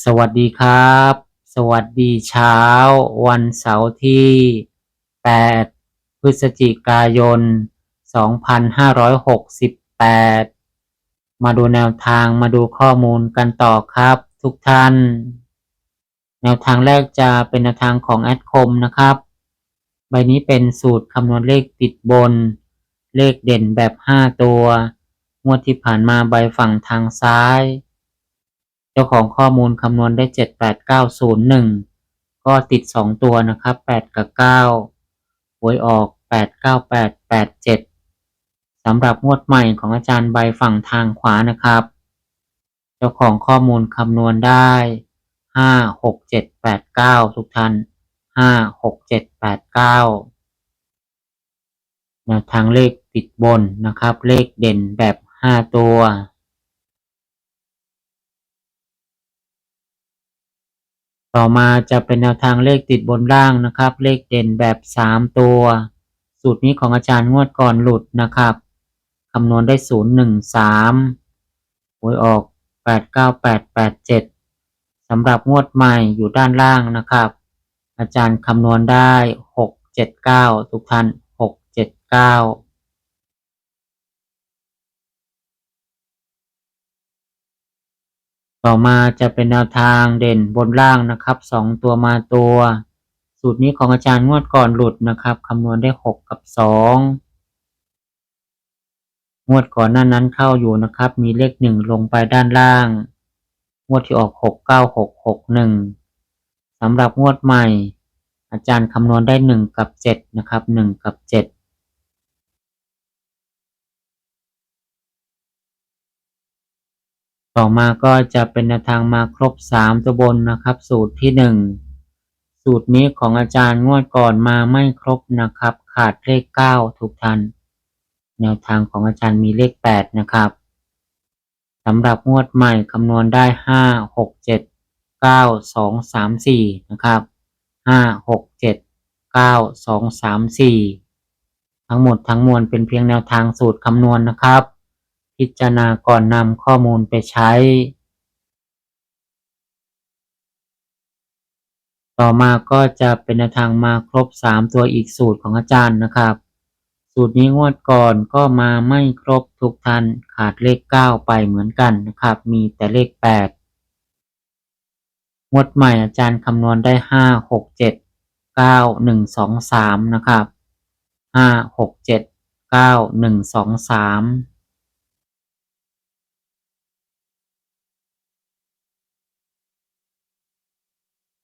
สวัสดีครับ สวัสดีเช้า วันเสาร์ที่ 8 พฤศจิกายน 2568 มาดูแนวทางมาดูข้อมูลกันต่อครับ ทุกท่าน แนวทางแรกจะเป็นแนวทางของแอดคมนะครับ ใบนี้เป็นสูตรคำนวณเลขติดบน เลขเด่นแบบ 5 ตัว งวดที่ผ่านมาใบฝั่งทางซ้าย เจ้าของข้อมูลคำนวณได้เจ็ดแปดเก้าศูนย์หนึ่งก็ติดสองตัวนะครับแปดกับเก้าหวยออกแปดเก้าแปดแปดเจ็ดสำหรับงวดใหม่ของอาจารย์ใบฝั่งทางขวานะครับ เจ้าของข้อมูลคำนวณได้ห้าหกเจ็ดแปดเก้าทุกท่านห้าหกเจ็ดแปดเก้าแนวทางเลขติดบนนะครับ เลขเด่นแบบห้าตัว ต่อมาจะเป็นแนวทางเลขติดบนล่างนะครับ เลขเด่นแบบ 3 ตัว สูตรนี้ของอาจารย์งวดก่อนหลุดนะครับคำนวณได้ 0 1 3หวยออก 8 9 8 8 7สำหรับงวดใหม่อยู่ด้านล่างนะครับ อาจารย์คำนวณได้ 6 7 9 ทุกท่าน 6 7 9 ต่อมาจะเป็นแนวทางเด่นบนล่างนะครับสองตัวมาตัว สูตรนี้ของอาจารย์งวดก่อนหลุดนะครับคำนวณได้หกกับสองงวดก่อนหน้านั้นเข้าอยู่นะครับ มีเลขหนึ่งลงไปด้านล่าง งวดที่ออกหกเก้าหกหกหนึ่งสำหรับงวดใหม่ อาจารย์คำนวณได้หนึ่งกับเจ็ดนะครับหนึ่งกับเจ็ด ต่อมาก็จะเป็นแนวทางมาครบ3ตัวบนนะครับ สูตรที่1สูตรนี้ของอาจารย์งวดก่อนมาไม่ครบนะครับ ขาดเลข9ทุกท่านแนวทางของอาจารย์มีเลข8นะครับสำหรับงวดใหม่คำนวณได้5 6 7 9 2 3 4นะครับ5 6 7 9 2 3 4ทั้งหมดทั้งมวลเป็นเพียงแนวทางสูตรคำนวณนะครับ พิจารณาก่อนนำข้อมูลไปใช้ ต่อมาก็จะเป็นทางมาครบ 3 ตัวอีกสูตรของอาจารย์นะครับ สูตรนี้งวดก่อนก็มาไม่ครบทุกท่านขาดเลข 9 ไปเหมือนกันนะครับ มีแต่เลข 8งวดใหม่อาจารย์คำนวณได้5 6 7 9 1 2 3นะครับ5 6 7 9 1 2 3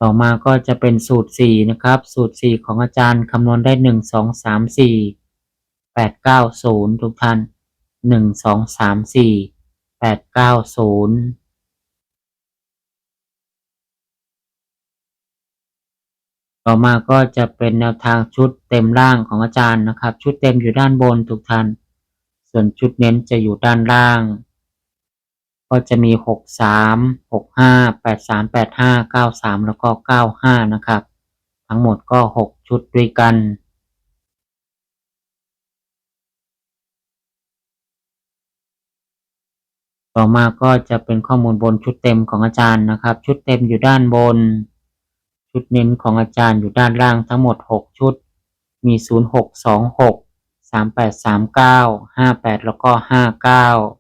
ต่อมาก็จะเป็นสูตร 4 นะครับ สูตร 4 ของอาจารย์คำนวณได้ 1 2 3 4 8 9 0 ทุกท่าน 1 2 3 4 8 9 0ต่อมาก็จะเป็นแนวทางชุดเต็มร่างของอาจารย์นะครับ ชุดเต็มอยู่ด้านบนทุกท่าน ส่วนชุดเน้นจะอยู่ด้านล่าง ก็จะมี 6 3 6 5 8 3 8 5 9 3 แล้วก็ 9 5 นะครับ ทั้งหมดก็ 6 ชุดด้วยกัน ต่อมาก็จะเป็นข้อมูลบนชุดเต็มของอาจารย์นะครับ ชุดเต็มอยู่ด้านบน ชุดเน้นของอาจารย์อยู่ด้านล่างทั้งหมด 6 ชุด มี 0 6 2 6 3 8 3 9 5 8 แล้วก็ 5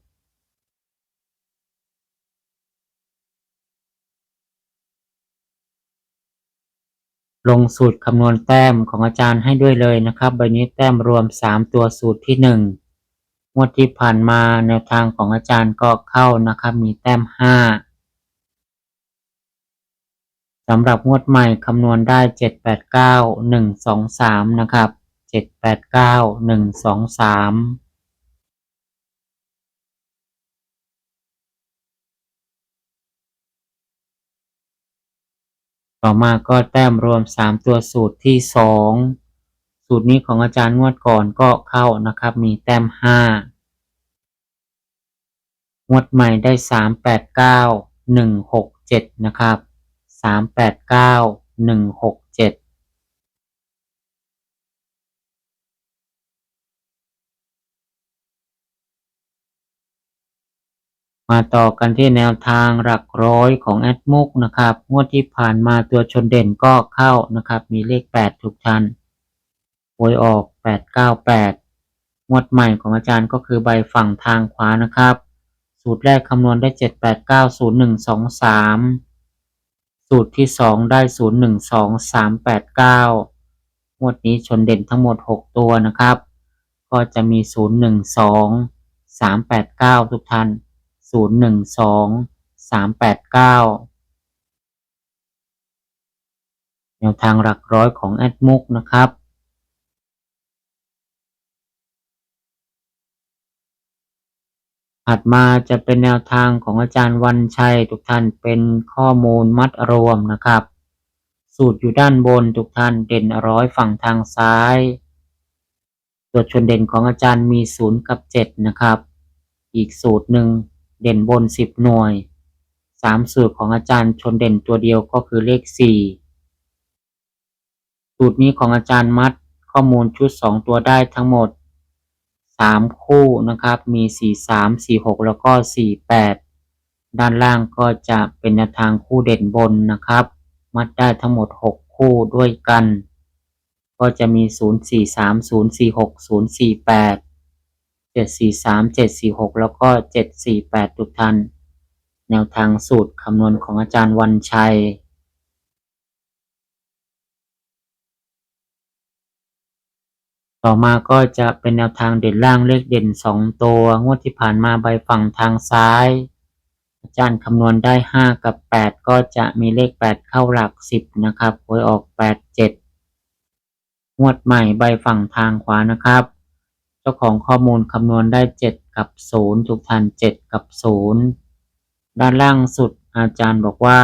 ลงสูตรคำนวณแต้มของอาจารย์ให้ด้วยเลยนะครับ ใบนี้แต้มรวม 3 ตัวสูตรที่1งวดที่ผ่านมาแนวทางของอาจารย์ก็เข้านะครับ มีแต้ม 5สำหรับงวดใหม่คำนวณได้ 789 123 นะครับ 789 123 ต่อมาก็แต้มรวม 3 ตัวสูตรที่ 2 สูตรนี้ของอาจารย์งวดก่อนก็เข้านะครับ มีแต้ม 5 งวดใหม่ได้ 389 167 นะครับ 389 167 มาต่อกันที่แนวทางหลักร้อยของแอดมุกนะครับ งวดที่ผ่านมาตัวชนเด่นก็เข้านะครับ มีเลข 8 ทุกท่านหวยออก 898 งวดใหม่ของอาจารย์ก็คือใบฝั่งทางขวานะครับ สูตรแรกคำนวณได้ 7890123 สูตรที่ 2 ได้ 012389 งวดนี้ชนเด่นทั้งหมด 6 ตัวนะครับ ก็จะมี 012 389 ทุกท่าน ศูนย์หนึ่งสองสามแปดเก้าแนวทางหลักร้อยของแอดมุกนะครับ ถัดมาจะเป็นแนวทางของอาจารย์วันชัย ทุกท่านเป็นข้อมูลมัดรวมนะครับ สูตรอยู่ด้านบนทุกท่านเด่นร้อยฝั่งทางซ้าย ตัวชนเด่นของอาจารย์มีศูนย์กับเจ็ดนะครับ อีกสูตรหนึ่ง เด่นบนสิบหน่วยสามสูตรของอาจารย์ชนเด่นตัวเดียวก็คือเลขสี่สูตรนี้ของอาจารย์มัดข้อมูลชุดสองตัวได้ทั้งหมดสามคู่นะครับ มีสี่สามสี่หกแล้วก็สี่แปดด้านล่างก็จะเป็นแนวทางคู่เด่นบนนะครับ มัดได้ทั้งหมดหกคู่ด้วยกัน ก็จะมีศูนย์สี่สามศูน ย์สี่หกศูนย์สี่แปดจ็ดสี่สามเจ็ดสี่หกแล้วก็เจ็ดสี่แปดทุกท่าน แนวทางสูตรคำนวณของอาจารย์วันชัย ต่อมาก็จะเป็นแนวทางเด่นล่างเลขเด่นสองตัว งวดที่ผ่านมาใบฝั่งทางซ้าย อาจารย์คำนวณได้ห้ากับแปดก็จะมีเลขแปดเข้าหลักสิบนะครับหวยออกแปดเจ็ดงวดใหม่ใบฝั่งทางขวานะครับ จ้าของข้อมูลคำนวณได้เจ็ดกับศูนย์ทุกท่านเจ็ดกับศูนย์ด้านล่างสุดอาจารย์บอกว่า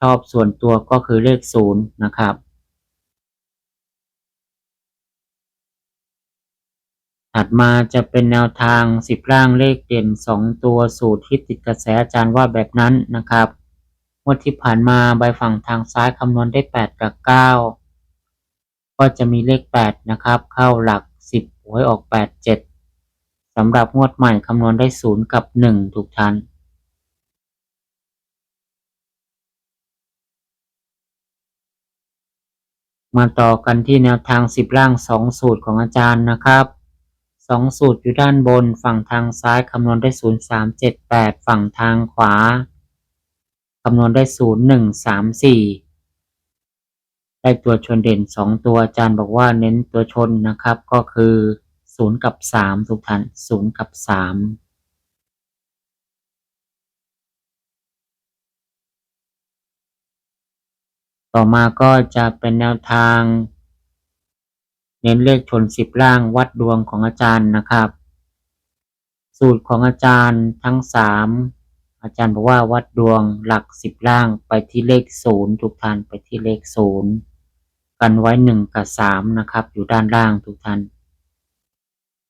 ชอบส่วนตัวก็คือเลขศูนย์นะครับถัดมาจะเป็นแนวทางสิบร่างเลขเด่นสองตัวสูตรที่ติดกระแสอาจารย์ว่าแบบนั้นนะครับงวดที่ผ่านมาใบฝั่งทางซ้ายคำนวณได้แปดกับเก้าก็จะมีเลขแปดนะครับ เข้าหลัก วยออกแปดเจ็ดสำหรับงวดใหม่คำนวณได้ศูนย์กับหนึ่งทุกท่านมาต่อกันที่แนวทางสิบล่างสองสูตรของอาจารย์นะครับสองสูตรอยู่ด้านบนฝั่งทางซ้ายคำนวณได้ศูนย์สามเจ็ดแปดฝั่งทางขวาคำนวณได้ศูนย์หนึ่งสามสี่ได้ตัวชนเด่นสองตัวอาจารย์บอกว่าเน้นตัวชนนะครับก็คือ ศูนย์กับสามทุกท่านศูนย์กับสามต่อมาก็จะเป็นแนวทาง เน้นเลขชนสิบล่างวัดดวงของอาจารย์นะครับ สูตรของอาจารย์ทั้งสามอาจารย์บอกว่าวัดดวงหลักสิบล่างไปที่เลขศูนย์ทุกท่านไปที่เลขศูนย์กันไว้หนึ่งกับสามนะครับ อยู่ด้านล่างทุกท่าน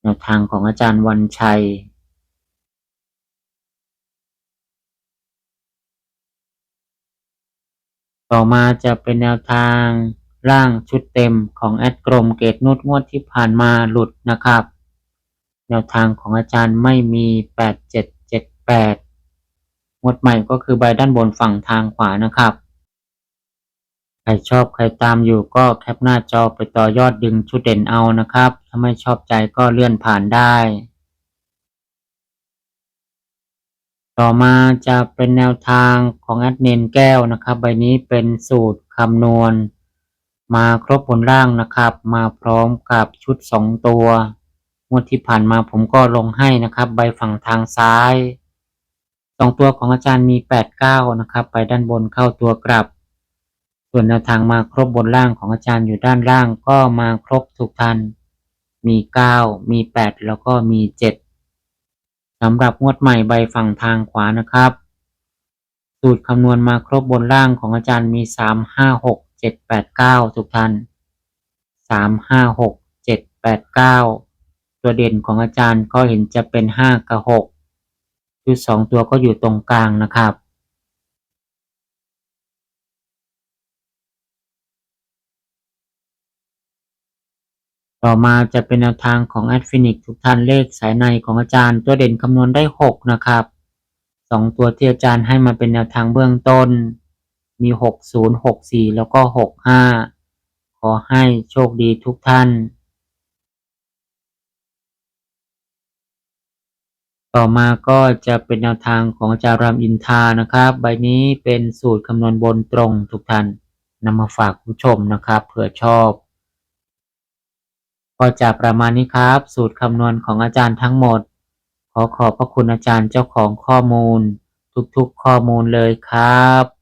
แนวทางของอาจารย์วันชัย ต่อมาจะเป็นแนวทางร่างชุดเต็มของแอดกรมเกตนุดงวดที่ผ่านมาหลุดนะครับ แนวทางของอาจารย์ไม่มีแปดเจ็ดเจ็ดแปดงวดใหม่ก็คือใบด้านบนฝั่งทางขวานะครับ ใครชอบใครตามอยู่ก็แคปหน้าจอไปต่อยอดดึงชุดเด่นเอานะครับ ถ้าไม่ชอบใจก็เลื่อนผ่านได้ ต่อมาจะเป็นแนวทางของแอดเนนแก้วนะครับ ใบนี้เป็นสูตรคำนวณ มาครบบนล่างนะครับ มาพร้อมกับชุดสองตัวงวดที่ผ่านมาผมก็ลงให้นะครับ ใบฝั่งทางซ้ายสองตัวของอาจารย์มีแปดเก้านะครับ ไปด้านบนเข้าตัวกลับ ส่วนแนวทางมาครบบนล่างของอาจารย์อยู่ด้านล่างก็มาครบทุกท่าน มีเก้ามีแปดแล้วก็มีเจ็ดสำหรับงวดใหม่ใบฝั่งทางขวานะครับ สูตรคำนวณมาครบบนล่างของอาจารย์มีสามห้าหกเจ็ดแปดเก้าทุกท่านสามห้าหกเจ็ดแปดเก้าตัวเด่นของอาจารย์ก็เห็นจะเป็นห้ากับหกชุดสองตัวก็อยู่ตรงกลางนะครับ ต่อมาจะเป็นแนวทางของแอดฟินิกทุกท่านเลขสายในของอาจารย์ ตัวเด่นคำนวณได้หกนะครับสองตัวที่อาจารย์ให้มาเป็นแนวทางเบื้องต้น มีหกศูนย์หกสี่แล้วก็หกห้าขอให้โชคดีทุกท่าน ต่อมาก็จะเป็นแนวทางของอาจารย์รามอินทานะครับ ใบนี้เป็นสูตรคำนวณบนตรงทุกท่านนำมาฝากผู้ชมนะครับเผื่อชอบ ก็จะประมาณนี้ครับ สูตรคำนวณของอาจารย์ทั้งหมด ขอขอบพระคุณอาจารย์เจ้าของข้อมูล ทุกๆข้อมูลเลยครับ